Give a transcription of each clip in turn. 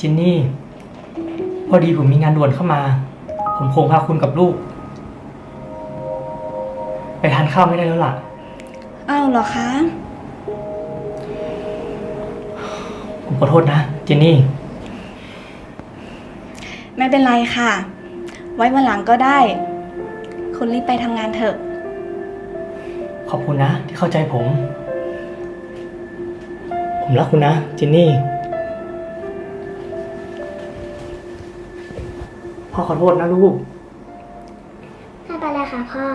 จินนี่ พอดีผมมีงานด่วนเข้ามา ผมคงพาคุณกับลูก ไปทานข้าวไม่ได้แล้วล่ะ อ้าวเหรอคะ ผมขอโทษนะจินนี่ ไม่เป็นไรค่ะ ไว้วันหลังก็ได้ คุณรีบไปทำงานเถอะ ขอบคุณนะที่เข้าใจผม ผมรักคุณนะจินนี่ พ่อขอโทษนะลูก ไม่เป็นไรค่ะพ่อ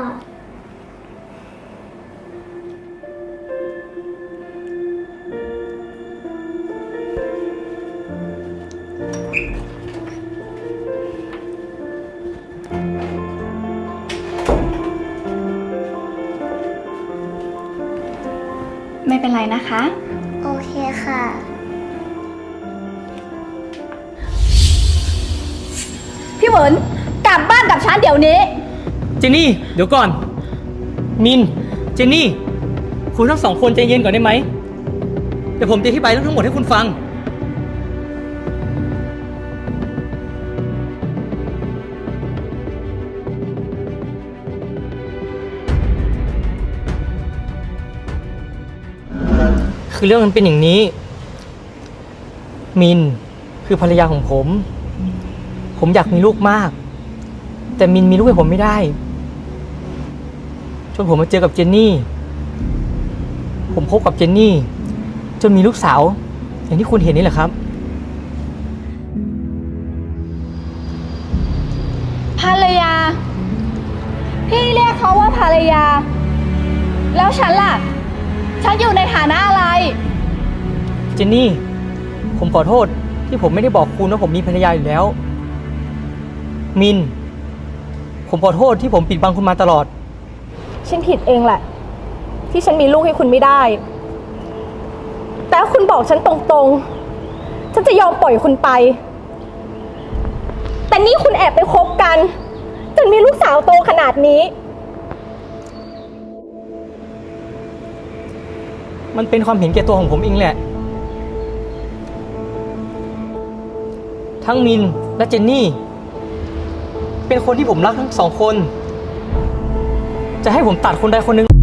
ไม่เป็นไรนะคะ โอเคค่ะ เหิน กลับบ้านกับฉันเดี๋ยวนี้ เจนนี่ เดี๋ยวก่อน มิน เจนนี่ คุณทั้งสองคนใจเย็นก่อนได้ไหม เดี๋ยวผมจะอธิบายเรื่องทั้งหมดให้คุณฟัง คือเรื่องมันเป็นอย่างนี้ มิน คือภรรยาของผม ผมอยากมีลูกมาก แต่มินมีลูกให้ผมไม่ได้จนผมมาเจอกับเจนนี่ ผมคบกับเจนนี่ จนมีลูกสาว อย่างที่คุณเห็นนี่แหละครับ ภรรยา พี่เรียกเขาว่าภรรยา แล้วฉันล่ะ ฉันอยู่ในฐานะอะไร เจนนี่ ผมขอโทษที่ผมไม่ได้บอกคุณว่าผมมีภรรยาอยู่แล้ว มิน ผมขอโทษที่ผมปิดบังคุณมาตลอด ฉันผิดเองแหละ ที่ฉันมีลูกให้คุณไม่ได้ แต่ถ้าคุณบอกฉันตรงๆ ฉันจะยอมปล่อยคุณไป แต่นี่คุณแอบไปคบกัน จนมีลูกสาวโตขนาดนี้ มันเป็นความเห็นแก่ตัวของผมเองแหละ ทั้งมินและเจนนี่ เป็นคนที่ผมรักทั้งสองคน จะให้ผมตัดคนใดคนหนึ่ง